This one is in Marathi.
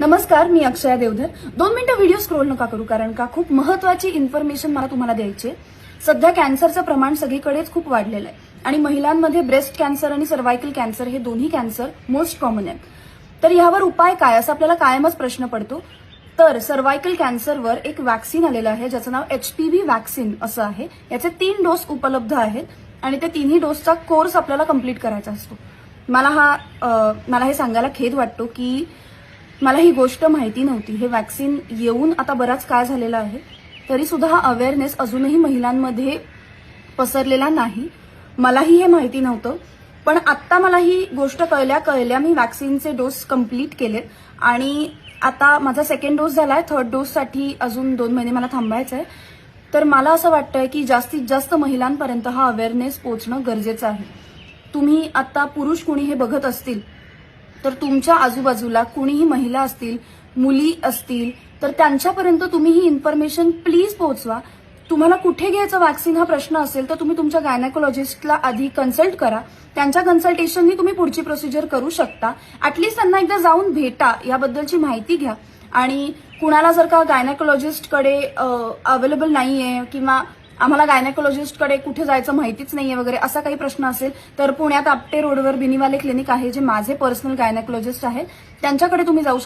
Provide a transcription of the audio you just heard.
नमस्कार मी अक्षया देवधर. दोन मिनिटं व्हिडिओ स्क्रोल नका करू कारण का खूप महत्वाची इन्फॉर्मेशन मला तुम्हाला द्यायची आहे. सध्या कॅन्सरचं प्रमाण सगळीकडेच खूप वाढलेलं आहे. आणि महिलांमध्ये ब्रेस्ट कॅन्सर आणि सर्व्हायकल कॅन्सर हे दोन्ही कॅन्सर मोस्ट कॉमन आहेत. तर यावर उपाय काय? असा आपल्याला कायमच प्रश्न पडतो. तर सर्व्हायकल कॅन्सरवर एक वॅक्सिन आलेलं आहे ज्याचं नाव एच पी व्ही वॅक्सिन असं आहे. याचे तीन डोस उपलब्ध आहेत आणि त्या तिन्ही डोसचा कोर्स आपल्याला कंप्लीट करायचा असतो. मला हा मला हे सांगायला खेद वाटतो की मला ही गोष्ट माहिती नव्हती. हे वॅक्सिन येऊन आता बराच काळ झालेला आहे. तरी सुद्धा हा अवेअरनेस अजूनही महिलांमध्ये पसरलेला नाही. मलाही हे माहिती नव्हतं. पण आत्ता मला ही गोष्ट कळल्या कळल्या मी वॅक्सिनचे डोस कंप्लीट केलेत. आणि आता माझा सेकंड डोस झालाय. थर्ड डोससाठी अजून दोन महिने मला थांबायचं आहे तर मला असं वाटतंय की जास्तीत जास्त महिलांपर्यंत हा अवेअरनेस पोचणं गरजेचं आहे. तुम्ही आता पुरुष कुणी हे बघत असतील तर तुमच्या आजूबाजूला कुणीही महिला असतील मुली असतील तर त्यांच्यापर्यंत तुम्ही ही इन्फॉर्मेशन प्लीज पोहोचवा. तुम्हाला कुठे घ्यायचं वॅक्सिन हा प्रश्न असेल तर तुम्ही तुमच्या गायनाकोलॉजिस्टला आधी कन्सल्ट करा. त्यांच्या कन्सल्टेशननी तुम्ही पुढची प्रोसिजर करू शकता. ऍटलीस्ट त्यांना एकदा जाऊन भेटा याबद्दलची माहिती घ्या. आणि कुणाला जर का गायनाकोलॉजिस्टकडे अवेलेबल नाहीये किंवा आम्हाला गायनेकोलॉजिस्टकडे कुठे जायचं माहितीच नाहीये वगैरे असा काही प्रश्न असेल तर पुण्यात आपटे रोडवर बिनीवाले क्लिनिक आहे जे माझे पर्सनल गायनेकोलॉजिस्ट आहे त्यांच्याकडे तुम्ही जाऊ